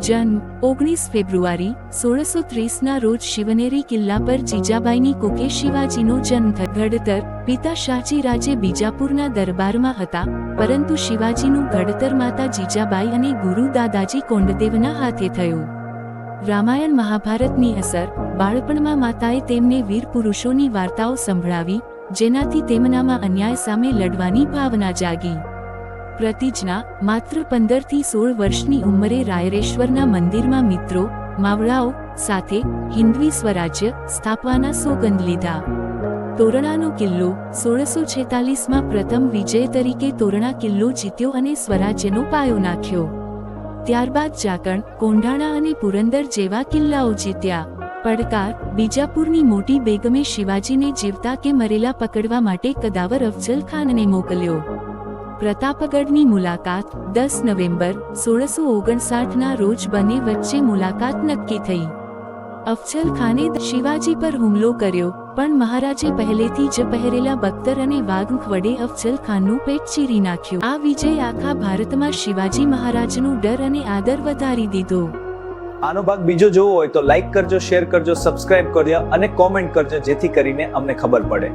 જન્મ ઓગણીસ ફેબ્રુઆરી, સોળસો ત્રીસના રોજ શિવનેરી કિલ્લા પર જીજાબાઈની કુકે શિવાજીનો જન્મ થયો. ઘડતર પિતા શાહજી રાજે બીજાપુરના દરબારમાં હતા, પરંતુ શિવાજીનું ઘડતર માતા જીજાબાઈ અને ગુરુ દાદાજી કોંડદેવના હાથે થયું. રામાયણ મહાભારતની અસર, બાળપણમાં માતાએ તેમને વીર પુરુષોની વાર્તાઓ સંભળાવી, જેનાથી તેમનામાં અન્યાય સામે લડવાની ભાવના જાગી. પ્રતિજ્ઞા, માત્ર પંદરથી સોળ વર્ષની ઉંમરે રાયરેશ્વરના મંદિરમાં મિત્રો માવડાઓ સાથે હિન્દવી સ્વરાજ્ય સ્થાપવાના સોગંદ લીધા. તોરણાનો કિલ્લો સોળસો છેતાલીસમાં પ્રથમ વિજય તરીકે તોરણા કિલ્લો જીત્યો અને સ્વરાજ્યનો પાયો નાખ્યો. ત્યારબાદ જાકણ, કોંઢાણા અને પુરંદર જેવા કિલ્લાઓ જીત્યા. પડકાર, બીજાપુરની મોટી બેગમે શિવાજીને જીવતા કે મરેલા પકડવા માટે કદાવર અફઝલ ખાનને મોકલ્યો. પ્રતાપગઢની મુલાકાત દસ નવેમ્બર સોળસો ઓગણસાઠના રોજ બંને વચ્ચે મુલાકાત નક્કી થઈ. અફજલ ખાને શિવાજી પર હુમલો કર્યો, પણ મહારાજે પહેલેથી જ પહેરેલા બખ્તર અને વાઘ વડે અફજલ ખાનનું પેટ ચીરી નાખ્યું. આ વિજય આખા ભારતમાં શિવાજી મહારાજનું ડર અને આદર વધારી દીધો. આનો ભાગ બીજો જોવો હોય તો લાઈક કરજો, શેર કરજો, સબસ્ક્રાઇબ કરજો અને કોમેન્ટ કરજો જેથી કરીને અમને ખબર પડે.